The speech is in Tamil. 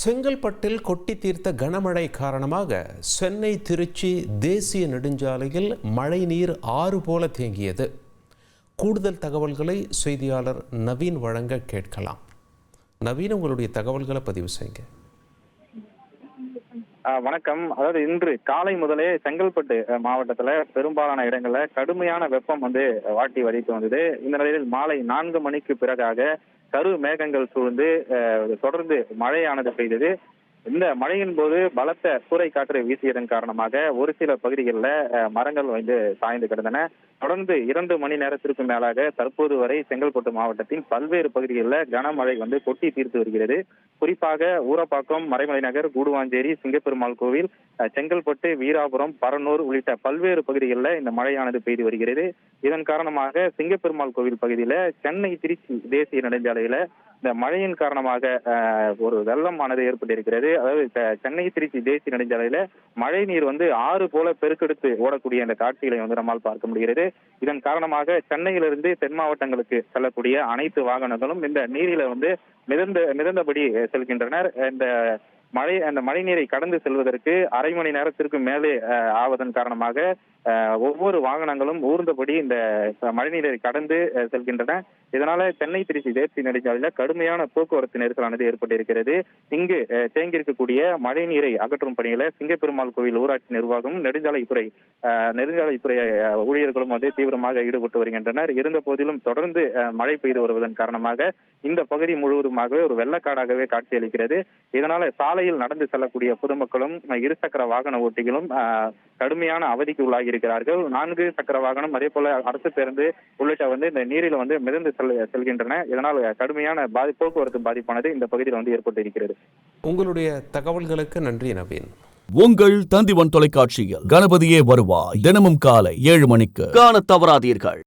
செங்கல்பட்டில் கொட்டி தீர்த்த கனமழை காரணமாக சென்னை திருச்சி தேசிய நெடுஞ்சாலையில் மழைநீர் ஆறு போல தேங்கியது. கூடுதல் தகவல்களை செய்தியாளர் நவீன் வழங்க கேட்கலாம். நவீன் உங்களுடைய தகவல்களை பதிவு செய்யுங்க. வணக்கம். அதாவது இன்று காலை முதலே செங்கல்பட்டு மாவட்டத்துல பெரும்பாலான இடங்கள்ல கடுமையான வெப்பம் வந்து வாட்டி வடித்து வந்தது. இந்த நிலையில் மாலை நான்கு மணிக்கு பிறகாக கரு மேகங்கள் சூழ்ந்து அஹ், தொடர்ந்து மழையானது பெய்தது. இந்த மழையின் போது பலத்த சூறை காற்று வீசியதன் காரணமாக ஒரு சில பகுதிகளில் மரங்கள் வந்து சாய்ந்து கிடந்தன. தொடர்ந்து இரண்டு மணி நேரத்திற்கு மேலாக தற்போது வரை செங்கல்பட்டு மாவட்டத்தின் பல்வேறு பகுதிகளில் கனமழை வந்து கொட்டி தீர்த்து வருகிறது. குறிப்பாக ஊரப்பாக்கம் மறைமலை நகர் கூடுவாஞ்சேரி சிங்கப்பெருமாள் கோவில் செங்கல்பட்டு வீராபுரம் பரனூர் உள்ளிட்ட பல்வேறு பகுதிகளில் இந்த மழையானது பெய்து வருகிறது. இதன் காரணமாக சிங்கப்பெருமாள் கோவில் பகுதியில் சென்னை திருச்சி தேசிய நெடுஞ்சாலையில இந்த மழையின் காரணமாக அஹ், ஒரு வெள்ளமானது ஏற்பட்டிருக்கிறது. அதாவது சென்னை திருச்சி தேசிய நெடுஞ்சாலையில மழை நீர் வந்து ஆறு போல பெருக்கெடுத்து ஓடக்கூடிய அந்த காட்சிகளை வந்து நம்மால் பார்க்க முடிகிறது. இதன் காரணமாக சென்னையிலிருந்து தென் மாவட்டங்களுக்கு செல்லக்கூடிய அனைத்து வாகனங்களும் இந்த நீரில வந்து மிதந்த மிதந்தபடி செல்கின்றனர். இந்த மழை அந்த மழை நீரை கடந்து செல்வதற்கு அரை மணி நேரத்திற்கு மேலே ஆவதன் காரணமாக ஒவ்வொரு வாகனங்களும் ஊர்ந்தபடி இந்த மழைநீரை கடந்து செல்கின்றன. இதனால சென்னை திருச்சி தேசிய நெடுஞ்சாலையில கடுமையான போக்குவரத்து நெரிசலானது ஏற்பட்டிருக்கிறது. இங்கு அஹ், தேங்கியிருக்கக்கூடிய மழை நீரை அகற்றும் பணியில சிங்கப்பெருமாள் கோவில் ஊராட்சி நிர்வாகம் நெடுஞ்சாலைத்துறை நெடுஞ்சாலைத்துறை ஊழியர்களும் வந்து தீவிரமாக ஈடுபட்டு வருகின்றனர். இருந்த போதிலும் தொடர்ந்து மழை பெய்து வருவதன் காரணமாக இந்த பகுதி முழுவதுமாகவே ஒரு வெள்ளக்காடாகவே காட்சியளிக்கிறது. இதனால சாலையில் நடந்து செல்லக்கூடிய பொதுமக்களும் இருசக்கர வாகன ஓட்டிகளும் கடுமையான அவதிக்கு உள்ளாகி இருக்கிறார்கள் நான்கு சக்கர வாகனம் அதே போல அரசு பேருந்து உள்ளிட்ட வந்து இந்த நீரில் வந்து மிதந்து செல் செல்கின்றன. இதனால் கடுமையான பாதி போக்குவரத்து பாதிப்பானது இந்த பகுதியில் வந்து ஏற்பட்டு இருக்கிறது உங்களுடைய தகவல்களுக்கு நன்றி நவீன். உங்கள் தந்திவன் தொலைக்காட்சியில் கணபதியே வருவாய் தினமும் காலை ஏழு மணிக்கு. காணத் தவறாதீர்கள்.